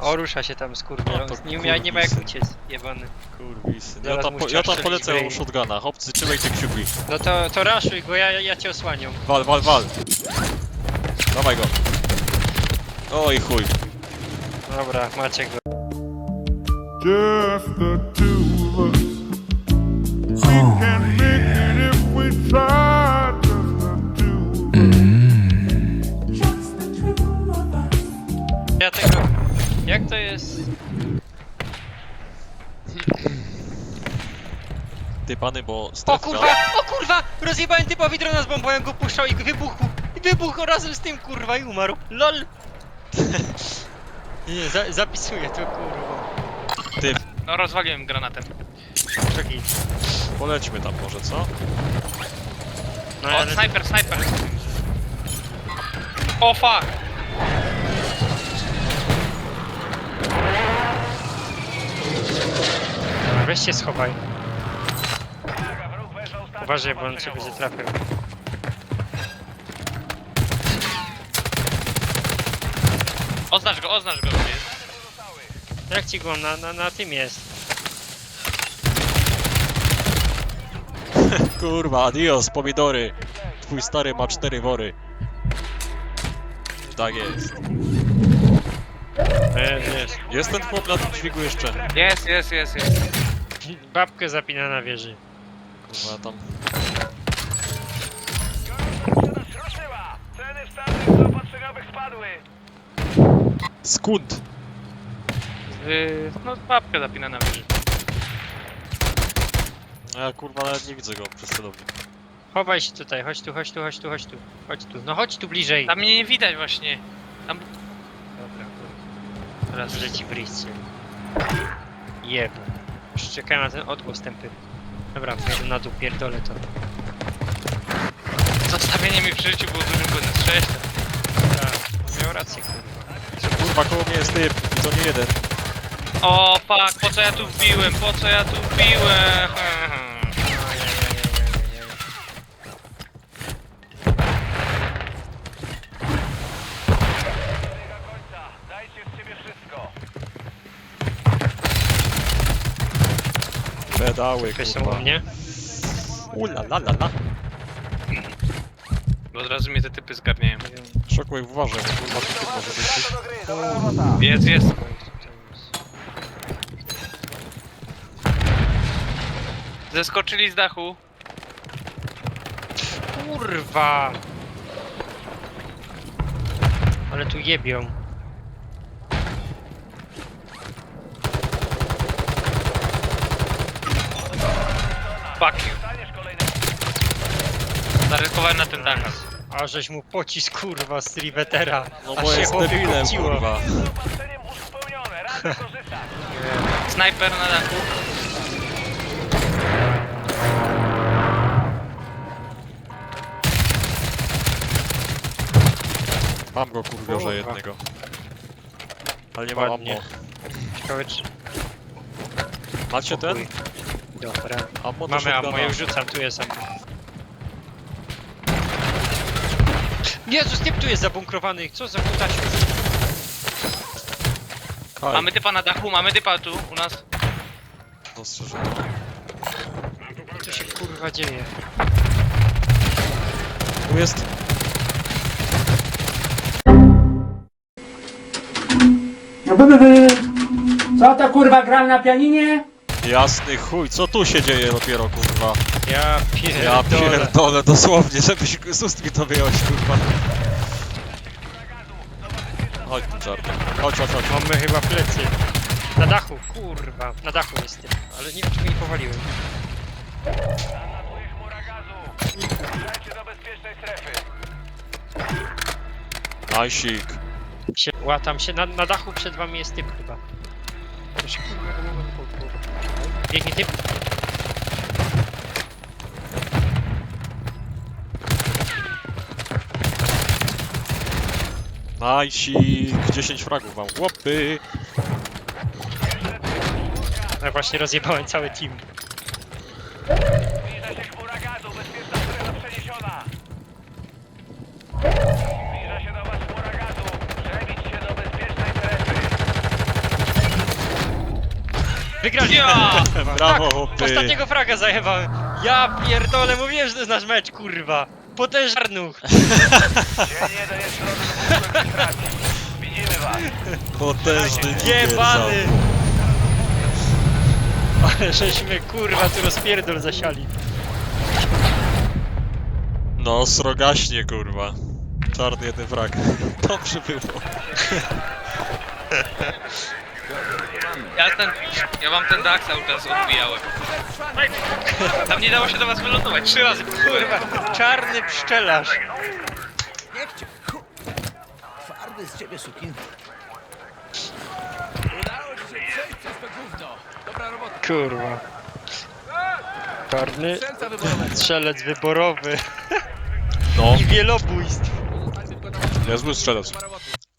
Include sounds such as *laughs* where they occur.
O, rusza się tam, skurwa. No to nie, umia, nie ma jak kurwisy. uciec, jebany. Kurwisy. Ja Zaraz tam, mu po, chciał ja tam strzelić polecę ryj. shotguna. Chłopcy, trzymajcie kciuki. No to, to raszuj go, ja, ja cię osłaniam. Wal, wal, wal. Dawaj go. Oj chuj. Dobra, macie go. Just the two pany, bo O strefka... kurwa! O kurwa! Rozjebałem typowi drona z bombą, jak go puszczał i wybuchł. I wybuchł razem z tym, kurwa, i umarł. LOL! *laughs* Nie, za, zapisuję to, kurwa. Ty, No rozwaliłem granatem. Czekaj. polećmy tam może, co? No, O, ale... snajper, snajper. O fuck! Weź się schowaj. Uważaj, bo on cię będzie trafił. Oznacz go, oznacz go. gdzie jest. Jak ci go na, na, na tym jest? *laughs* Kurwa, adios, pomidory. Twój stary ma cztery wory. Tak jest. E, wiesz. Jest ten chłop na tym dźwigu jeszcze? Jest, jest, jest, jest. Babkę zapina na wieży. Kurwa, tam... Ruszyła! Ceny w stawnych zaopatrzeniowych spadły! Skund! Yy, no babkę zapina na wieży. No Ja kurwa nawet nie widzę go przez celownik. Chowaj się tutaj, chodź tu, chodź tu, chodź tu, chodź tu. Chodź tu, no chodź tu bliżej. Tam mnie nie widać właśnie. Dobra, kurwa. Teraz Że ci w ryj strzeli. Jeb. Już czekałem na ten odgłos tępy. Dobra, na dół, pierdolę to. Zostawienie mi przy życiu było dużym błędem. Sześć. Tak, miał rację, kurwa. Kurwa, koło mnie jest typ i to nie jeden. O fuck, po co ja tu wbiłem? Po co ja tu wbiłem? *laughs* Pedały, są kurwa. u mnie? Ula la la la. Bo od razu mnie te typy zgarniają. Shockwave uważaj, bo kurwa tu typ może być. Do gry, dobra robota! Jest, jest. Zeskoczyli z dachu. Kurwa! Ale tu jebią. Fuck you. Zaryzykowałem na ten dach. A żeś mu pocisk kurwa z Rivetera. No bo się jest debilem, kurwa. *laughs* Snajper na dachu. Mam go kurwiorze Kurwa. jednego. Ale nie mam Ładnie. ammo. Ciekawe czy... Macie ten? Dobra. Ammo do Mamy ammo, ja już rzucam, tu jest ammo. Jezus, typ tu jest zabunkrowany, co za kutasiu? Kaj, Mamy typa na dachu, mamy typa tu u nas. dostrzeżenie. Co się kurwa dzieje? Tu jest. No. Co to kurwa gram na pianinie? Jasny chuj, co tu się dzieje dopiero kurwa? Ja Ja pierdolę. pierdolę, dosłownie, żebyś z ust mi to wyjąć kurwa. Chodź tu czarny. Chodź, chodź, chodź. Mamy chyba plecy. Na dachu, kurwa. Na dachu jestem, ale nie wiem czy mi powaliłem. Nadlatuje chmura gazu! Zbliżajcie do bezpiecznej strefy! Najsik. Się, łatam się, na, na dachu przed wami jest typ chyba. Proszę, kurwa. Biegnie typ. Najsik. 10 fragów mam. Chłopy. Ja właśnie rozjebałem cały team. Zbliża się chmura gazu! Bezpieczna strefa przeniesiona! Zbliża się do was chmura gazu! Przebić się do bezpiecznej strefy! Wygrali. Ja! *laughs* Brawo, tak, chłopy. ostatniego fraga zajebałem. Ja pierdolę, mówiłem, że to jest nasz mecz, kurwa. Potężarnuch. Dzień jeden jest środek do straci. Widzimy was. *laughs* Potężny Jebany. *laughs* Ale żeśmy kurwa tu rozpierdol zasiali. No, srogaśnie, kurwa. Czarny jeden frag. Dobrze było. Ja ten... Ja wam ten dach cały czas odbijałem. Tam nie dało się do was wylądować. Trzy razy kurwa. Czarny pszczelarz. Twardy z ciebie sukin. Kurwa. Czarny strzelec wyborowy No, i wielobójstw. niezły strzelec.